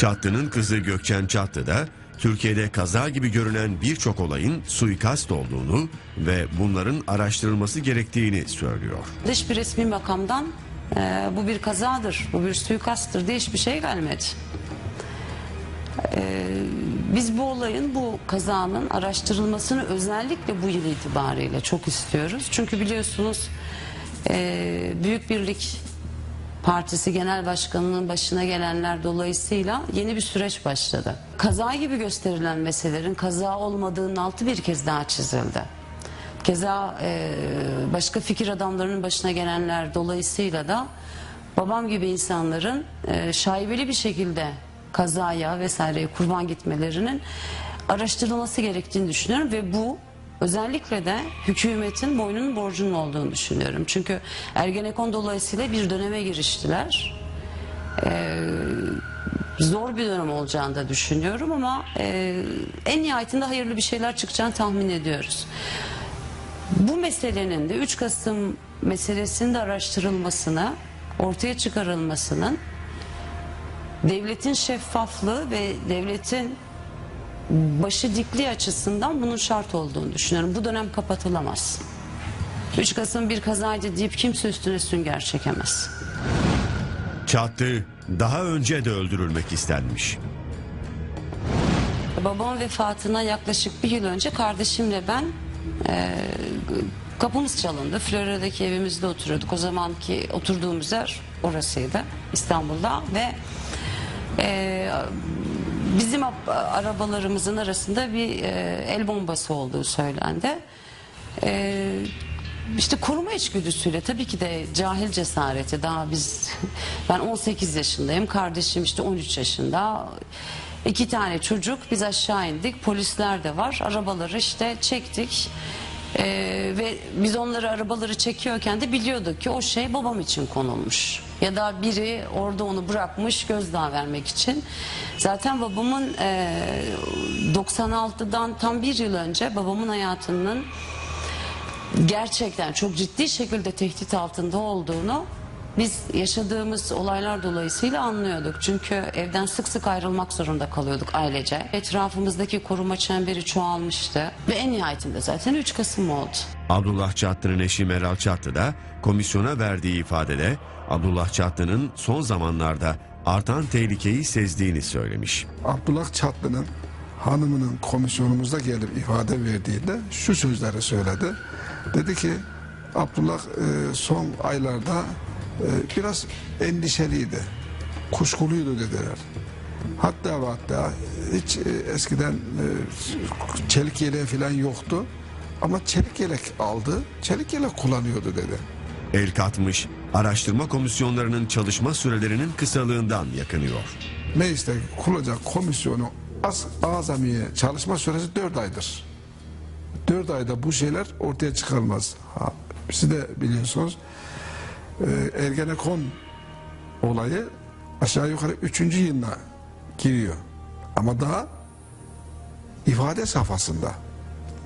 Çatlı'nın kızı Gökçen Çatlı da Türkiye'de kaza gibi görünen birçok olayın suikast olduğunu ve bunların araştırılması gerektiğini söylüyor. Dış bir resmi makamdan e, bu bir kazadır, bu bir suikasttır diye hiçbir şey gelmedi. E, biz bu olayın, bu kazanın araştırılmasını özellikle bu yıl itibariyle çok istiyoruz. Çünkü biliyorsunuz e, Büyük Birlik Partisi Genel Başkanı'nın başına gelenler dolayısıyla yeni bir süreç başladı. Kaza gibi gösterilen meselelerin kaza olmadığının altı bir kez daha çizildi. Keza e, başka fikir adamlarının başına gelenler dolayısıyla da babam gibi insanların e, şaibeli bir şekilde kazaya vesaireye kurban gitmelerinin araştırılması gerektiğini düşünüyorum ve bu özellikle de hükümetin boynunun borcunun olduğunu düşünüyorum. Çünkü Ergenekon dolayısıyla bir döneme giriştiler zor bir dönem olacağını da düşünüyorum ama e, en nihayetinde hayırlı bir şeyler çıkacağını tahmin ediyoruz. Bu meselenin de 3 Kasım meselesinin de araştırılmasını, ortaya çıkarılmasının devletin şeffaflığı ve devletin başı dikliği açısından bunun şart olduğunu düşünüyorum. Bu dönem kapatılamaz. 3 Kasım bir kazaydı deyip kimse üstüne sünger çekemez. Çatlı daha önce de öldürülmek istenmiş. Babam vefatına yaklaşık bir yıl önce kardeşimle ben e, kapımız çalındı. Florya'daki evimizde oturuyorduk. O zamanki oturduğumuz yer orasıydı İstanbul'da ve e, bizim arabalarımızın arasında bir e, el bombası olduğu söylendi. E, işte koruma içgüdüsüyle tabii ki de cahil cesareti. Daha biz ben 18 yaşındayım. Kardeşim işte 13 yaşında. İki tane çocuk biz aşağı indik. Polisler de var. Arabaları işte çektik. Ee, ve biz onları arabaları çekiyorken de biliyorduk ki o şey babam için konulmuş ya da biri orada onu bırakmış gözdağı vermek için zaten babamın e, 96'dan tam bir yıl önce babamın hayatının gerçekten çok ciddi şekilde tehdit altında olduğunu biz yaşadığımız olaylar dolayısıyla anlıyorduk. Çünkü evden sık sık ayrılmak zorunda kalıyorduk ailece. Etrafımızdaki koruma çemberi çoğalmıştı ve en nihayetinde zaten 3 Kasım oldu. Abdullah Çatlı'nın eşi Meral Çatlı da komisyona verdiği ifadede Abdullah Çatlı'nın son zamanlarda artan tehlikeyi sezdiğini söylemiş. Abdullah Çatlı'nın hanımının komisyonumuzda gelip ifade verdiğinde şu sözleri söyledi. Dedi ki Abdullah e, son aylarda e, biraz endişeliydi. Kuşkuluydu dediler. Hatta hatta hiç e, eskiden çelik yeleği falan yoktu. Ama çelik yelek aldı, çelik yelek kullanıyordu dedi. El katmış, araştırma komisyonlarının çalışma sürelerinin kısalığından yakınıyor. Mecliste kurulacak komisyonu az, azamiye çalışma süresi 4 aydır. 4 ayda bu şeyler ortaya çıkarılmaz. Ha, siz de biliyorsunuz e, Ergenekon olayı aşağı yukarı 3. yılına giriyor. Ama daha ifade safhasında.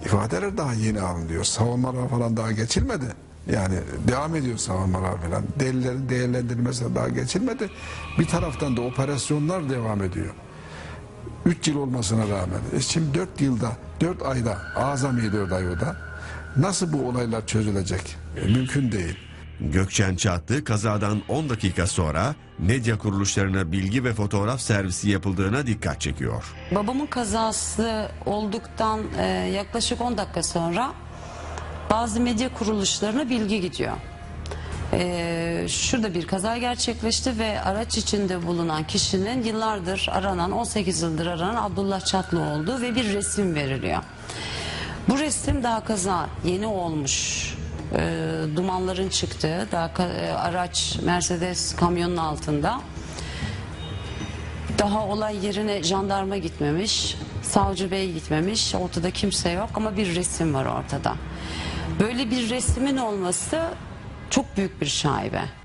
İfadeler daha yeni alınıyor. Savunmalar falan daha geçilmedi. Yani devam ediyor savunmalar falan. Delillerin değerlendirilmesi daha geçilmedi. Bir taraftan da operasyonlar devam ediyor. 3 yıl olmasına rağmen. E şimdi 4 yılda, 4 ayda, azami 4 ay o da nasıl bu olaylar çözülecek? E, mümkün değil. Gökçen Çatlı kazadan 10 dakika sonra medya kuruluşlarına bilgi ve fotoğraf servisi yapıldığına dikkat çekiyor. Babamın kazası olduktan e, yaklaşık 10 dakika sonra bazı medya kuruluşlarına bilgi gidiyor. E, şurada bir kaza gerçekleşti ve araç içinde bulunan kişinin yıllardır aranan 18 yıldır aranan Abdullah Çatlı olduğu ve bir resim veriliyor. Bu resim daha kaza yeni olmuş. E, dumanların çıktığı daha e, araç Mercedes kamyonun altında. Daha olay yerine jandarma gitmemiş, savcı bey gitmemiş, ortada kimse yok ama bir resim var ortada. Böyle bir resmin olması çok büyük bir şaibe.